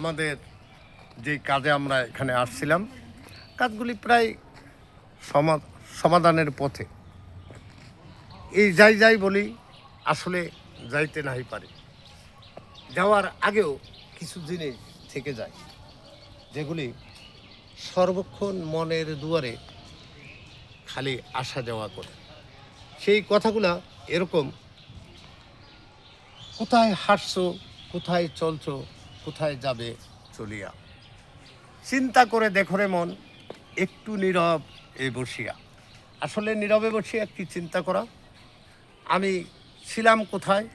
আমাদের যে কাজে আমরা এখানে আসছিলাম, কাজগুলি প্রায় সমা- সমাধানের পথে। এই যাই যাই বলি, আসলে যাইতে নাই পারে। যাওয়ার আগেও কিছু জিনিস থেকে যায়, যেগুলি সর্বক্ষণ মনের দুয়ারে খালি আসা যাওয়া করে। সেই কথাগুলা এরকম, কোথায় হাসছো কোথায় চলছো কোথায় যাবে চলিয়া। চিন্তা করে দেখো রে মন, একটু নীরব এ বসিয়া। আসলে নীরবে বসিয়া কি চিন্তা করা? আমি ছিলাম কোথায়?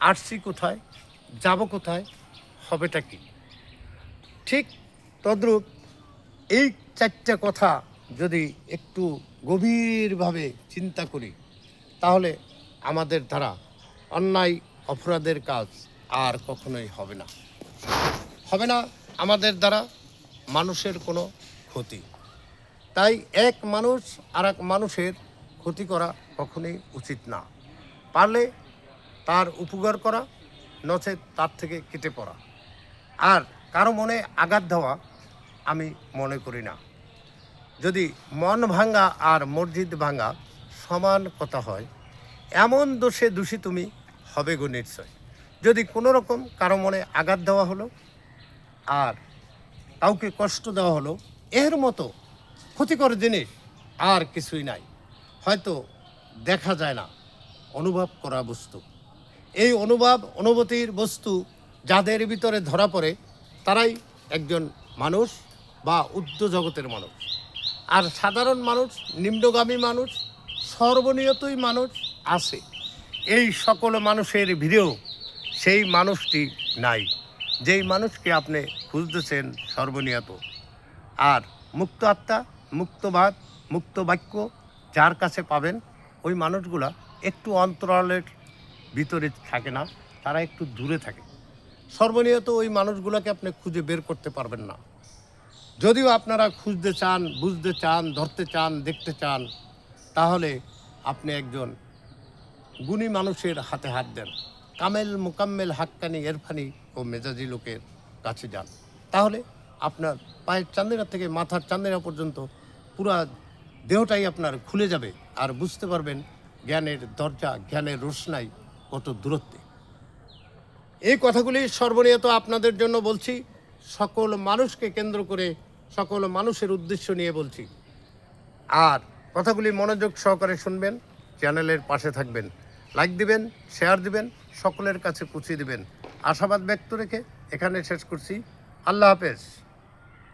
আসছি কোথায়? যাব কোথায়? হবেটা কি? ঠিক তদ্রূপ এই চারটে কথা যদি একটু গভীরভাবে চিন্তা করি, তাহলে আমাদের দ্বারা অন্যায়, অপরাধের কাজ আর কখনোই হবে না। হবে না আমাদের দ্বারা মানুষের কোনো ক্ষতি। তাই এক মানুষ আর এক মানুষের ক্ষতি করা কখনোই উচিত না। পারলে তার উপকার করা, নচেত তার থেকে কেটে পড়া। আর কারও মনে আঘাত দেওয়া আমি মনে করি না। যদি মন ভাঙ্গা আর মসজিদ ভাঙ্গা সমান কথা হয়, এমন দোষে দোষী তুমি হবে গো নিশ্চয়। যদি কোনো রকম কারও মনে আঘাত দেওয়া হলো আর কাউকে কষ্ট দেওয়া হলো, এর মতো ক্ষতিকর জিনিস আর কিছুই নাই। হয়তো দেখা যায় না, অনুভব করা বস্তু। এই অনুভব, অনুভূতির বস্তু যাদের ভিতরে ধরা পড়ে, তারাই একজন মানুষ বা উদ্ধ জগতের মানুষ। আর সাধারণ মানুষ, নিম্নগামী মানুষ, সর্বনিয়তই মানুষ আছে। এই সকল মানুষের ভিড়েও সেই মানুষটি নাই, যেই মানুষকে আপনি খুঁজতেছেন সর্বনিয়ত। আর মুক্ত আত্মা মুক্তবাদ মুক্ত বাক্য যার কাছে পাবেন, ওই মানুষগুলা একটু অন্তরালের ভিতরে থাকে না, তারা একটু দূরে থাকে। সর্বনিয়ত ওই মানুষগুলোকে আপনি খুঁজে বের করতে পারবেন না। যদিও আপনারা খুঁজতে চান, বুঝতে চান, ধরতে চান, দেখতে চান, তাহলে আপনি একজন গুণী মানুষের হাতে হাত দেন। কামেল মোকাম্মেল হাক্কানি এরফানি ও মেজাজি লোকের কাছে যান। তাহলে আপনার পায়ের চান্দিনা থেকে মাথার চান্দিনা পর্যন্ত পুরা দেহটাই আপনার খুলে যাবে আর বুঝতে পারবেন জ্ঞানের দরজা, জ্ঞানের রোশনাই কত দূরত্বে। এই কথাগুলি সর্বনিয়ত আপনাদের জন্য বলছি, সকল মানুষকে কেন্দ্র করে, সকল মানুষের উদ্দেশ্য নিয়ে বলছি। আর কথাগুলি মনোযোগ সহকারে শুনবেন, চ্যানেলের পাশে থাকবেন। লাইক দিবেন শেয়ার দিবেন, সকলের কাছে পৌঁছে দিবেন। আশাবাদ ব্যক্ত রেখে এখানে শেষ করছি। আল্লাহ হাফেজ।